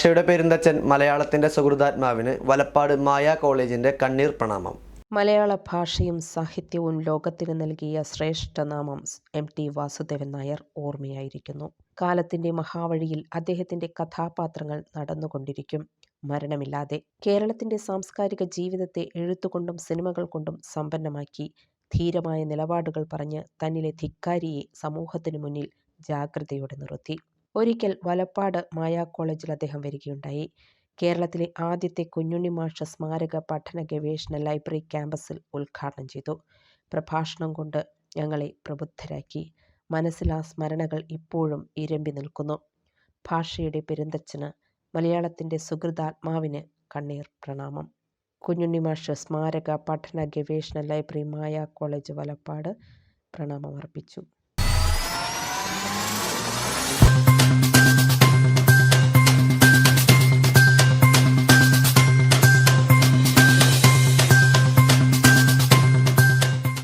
ഭാഷയുടെ പേരിന്തച്ചൻ മലയാളത്തിന്റെ സുഹൃതാത്മാവിന് വലപ്പാട് മായ കോളേജിന്റെ കണ്ണീർ പ്രണാമം. മലയാള ഭാഷയും സാഹിത്യവും ലോകത്തിന് നൽകിയ ശ്രേഷ്ഠനാമം എം ടി വാസുദേവൻ നായർ ഓർമ്മയായിരിക്കുന്നു. കാലത്തിന്റെ മഹാവഴിയിൽ അദ്ദേഹത്തിന്റെ കഥാപാത്രങ്ങൾ നടന്നുകൊണ്ടിരിക്കും. മരണമില്ലാതെ കേരളത്തിന്റെ സാംസ്കാരിക ജീവിതത്തെ എഴുത്തുകൊണ്ടും സിനിമകൾ കൊണ്ടും സമ്പന്നമാക്കി ധീരമായ നിലപാടുകൾ പറഞ്ഞ് തന്നിലെ ധിക്കാരിയെ സമൂഹത്തിനു മുന്നിൽ ജാഗ്രതയോടെ നിർത്തി. ഒരിക്കൽ വലപ്പാട് മായാ കോളേജിൽ അദ്ദേഹം വരികയുണ്ടായി. കേരളത്തിലെ ആദ്യത്തെ കുഞ്ഞുണ്ണി മാഷ സ്മാരക പഠന ഗവേഷണ ലൈബ്രറി ക്യാമ്പസിൽ ഉദ്ഘാടനം ചെയ്തു. പ്രഭാഷണം കൊണ്ട് ഞങ്ങളെ പ്രബുദ്ധരാക്കി. മനസ്സിൽ ആ സ്മരണകൾ ഇപ്പോഴും ഇരമ്പി നിൽക്കുന്നു. ഭാഷയുടെ പെരുന്തച്ഛന് മലയാളത്തിന്റെ സുഹൃതാത്മാവിന് കണ്ണീർ പ്രണാമം. കുഞ്ഞുണ്ണി മാഷ് സ്മാരക പഠന ഗവേഷണ ലൈബ്രറി മായ കോളേജ് വലപ്പാട് പ്രണാമം അർപ്പിച്ചു